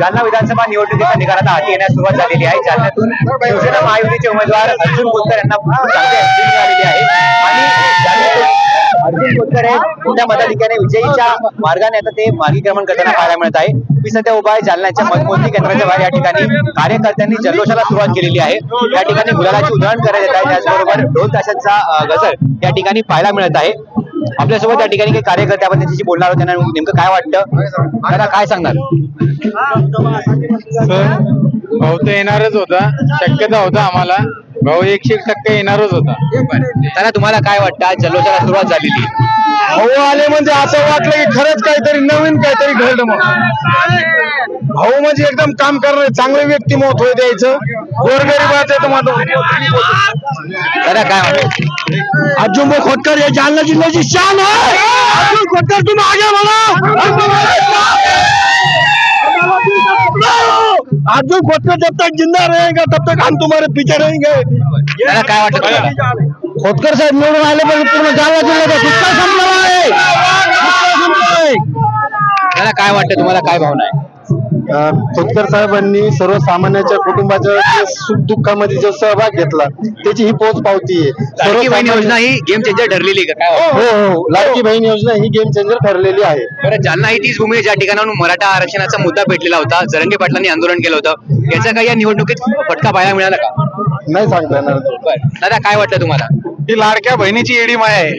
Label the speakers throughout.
Speaker 1: जालना विधानसभा निवडणुकीच्या निकालात हाती येण्यास सुरुवात झालेली आहे. जालन्यातून शिवसेना महायुतीचे उमेदवार अर्जुन खोतकर यांना चांगली मिळालेली आहे. आणि अर्जुन खोतकर हे मोठ्या मताधिक्याने विजयीच्या मार्गाने आता ते मार्गीक्रमण करताना पाहायला मिळत आहे. मी सध्या उभा आहे जालन्याच्या मतमोजणी केंद्राच्या बाहेर या ठिकाणी. कार्यकर्त्यांनी जल्लोषाला सुरुवात केलेली आहे. या ठिकाणी गुलालाची उधळण करण्यात येत आहे. त्याचबरोबर ढोल ताशांचा गजर या ठिकाणी पाहायला मिळत आहे. आपल्यासोबत या ठिकाणी काही कार्यकर्ते आपण त्यांच्याशी बोलणार आहोत त्यांना नेमकं काय वाटतं? त्यांना काय सांगणार?
Speaker 2: सर भाऊ तर येणारच होता. शक्यता होता आम्हाला. भाऊ एकशे एक टक्के येणारच होता.
Speaker 1: त्यांना तुम्हाला काय वाटतं? आज जल्लोषाला सुरुवात झालेली.
Speaker 2: भाऊ आले म्हणजे असं वाटलं की खरंच काहीतरी नवीन काहीतरी घडलं मग भाऊ म्हणजे एकदम काम करणारे चांगले व्यक्तिमत्व होय द्यायचं. गोरगरिबाचं
Speaker 1: त्यांना काय वाटतं
Speaker 2: अर्जुन खोटकर हे जालना जिल्ह्याची शान आहे. अर्जुन खोटकर तुम्ही आगे बढ़ो अर्जुन खोटकर जब तक जिंदा रहेगा तब तक हम तुम्हारे पीछे रहेंगे.
Speaker 1: काय वाटतं?
Speaker 2: खोतकर साहेब निवडून आले पण पूर्ण जालना जिल्ह्याचा दुष्काळ संपलेला आहे.
Speaker 1: काय वाटतं तुम्हाला? काय भावना आहे?
Speaker 3: खोतकर साहेबांनी सर्वसामान्यांच्या कुटुंबाच्या जे सुख दुःखामध्ये जो सहभाग घेतला त्याची ही पोच पावती आहे.
Speaker 1: लाडकी बहीण योजना ही गेम चेंजर ठरलेली आहे का? काय वाटतं?
Speaker 3: हो हो लाडकी बहीण योजना ही गेम चेंजर ठरलेली आहे.
Speaker 1: बरं जालना ही तीच भूमी आहे ज्या ठिकाणाहून मराठा आरक्षणाचा मुद्दा पेटलेला होता. जरंगे पाटलांनी आंदोलन केलं होतं. याचा काही या निवडणुकीत फटका पाहायला मिळाला का?
Speaker 3: नाही सांगता येणार.
Speaker 1: बरं दादा काय वाटतं तुम्हाला?
Speaker 2: ही लाडक्या बहिणीची एडी माया आहे.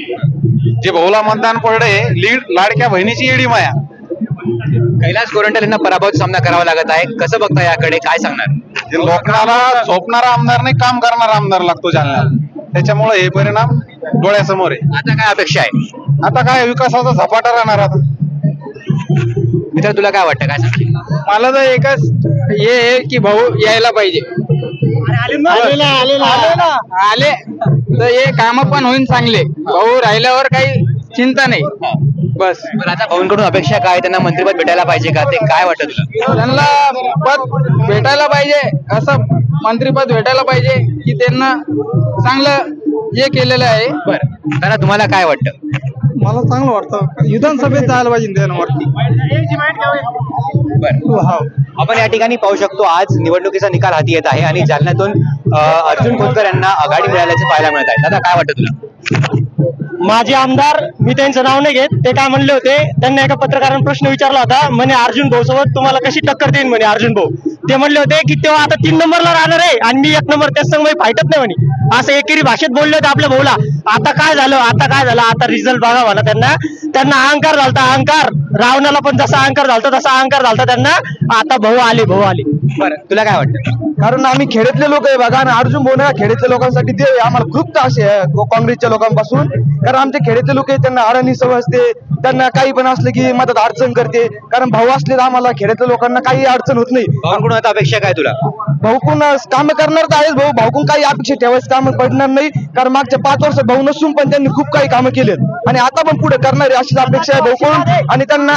Speaker 2: जे भाऊला मतदान पडले लीड लाडक्या बहिणीची एडी माया.
Speaker 1: कैलास गोरंट्याल यांना पराभवाचा सामना करावा लागत आहे. कसं बघता याकडे? काय सांगणार?
Speaker 2: लोकांना झोपणारा आमदार नाही काम करणारा आमदार लागतो जालन्याला. त्याच्यामुळे हे परिणाम डोळ्यासमोर आहे.
Speaker 1: आता काय अपेक्षा आहे?
Speaker 2: आता काय विकासाचा झपाटा राहणार आता.
Speaker 1: मित्र तुला काय वाटतं? काय
Speaker 2: मला तर एकच हे आहे की भाऊ यायला पाहिजे. आले. तर हे काम पण होईल चांगले. भाऊ राहिल्यावर काही चिंता नाही. बस.
Speaker 1: बरं आता भाऊंकडून अपेक्षा काय? त्यांना मंत्रिपद भेटायला पाहिजे का? ते काय वाटतं तुला?
Speaker 2: त्यांना पद भेटायला पाहिजे असं मंत्रीपद भेटायला पाहिजे की त्यांना चांगलं हे केलेलं आहे.
Speaker 1: बरं. दादा तुम्हाला काय वाटतं?
Speaker 2: मला चांगलं वाटतं. विधानसभेत जायला पाहिजे त्यांवरती
Speaker 1: बरं. आपण या ठिकाणी पाहू शकतो आज निवडणुकीचा निकाल हाती येत आहे आणि जालन्यातून अर्जुन खोतकर यांना आघाडी मिळाल्याचे पाहायला मिळत आहे. दादा काय वाटतं तुला?
Speaker 4: माझे आमदार मी त्यांचं नाव नाही घेत ते काय म्हणले होते त्यांना एका पत्रकाराने प्रश्न विचारला होता म्हणे अर्जुन भाऊ सोबत तुम्हाला कशी टक्कर देईन? म्हणे अर्जुन भाऊ. ते म्हणले होते की तेव्हा आता तीन नंबरला राहणार आहे आणि मी एक नंबर त्याच संग फायटत नाही म्हणे. असं एकेरी भाषेत बोलले होते आपल्या भाऊला. आता काय झालं? आता काय झालं? आता रिझल्ट बघा मला त्यांना. त्यांना अहंकार झालता अहंकार. रावणाला पण जसा अहंकार झालता तसा अहंकार झालता त्यांना. आता भाऊ आले भाऊ आले.
Speaker 1: बरं तुला काय वाटतं?
Speaker 3: कारण आम्ही खेड्यातले लोक आहे बघा आणि अर्जुन बोना खेड्यातल्या लोकांसाठी आहे. आम्हाला खूप त्रास आहे काँग्रेसच्या लोकांपासून. कारण आमचे खेड्यातले लोक आहेत त्यांना अडाणी सवय असते त्यांना काही पण असलं की मदत अडचण करते. कारण भाऊ असले तर आम्हाला खेड्यातल्या लोकांना काही अडचण होत नाही.
Speaker 1: भाऊंकडून आता अपेक्षा काय तुला?
Speaker 3: भाऊकून काम करणार तर आहेच भाऊ. भाऊकून काही अपेक्षा ठेवायचं काम पडणार नाही. कारण मागच्या पाच वर्ष भाऊ नसून पण त्यांनी खूप काही कामं केलेत. आणि आता पण पुढे करणार अशीच अपेक्षा आहे भाऊकडून. आणि त्यांना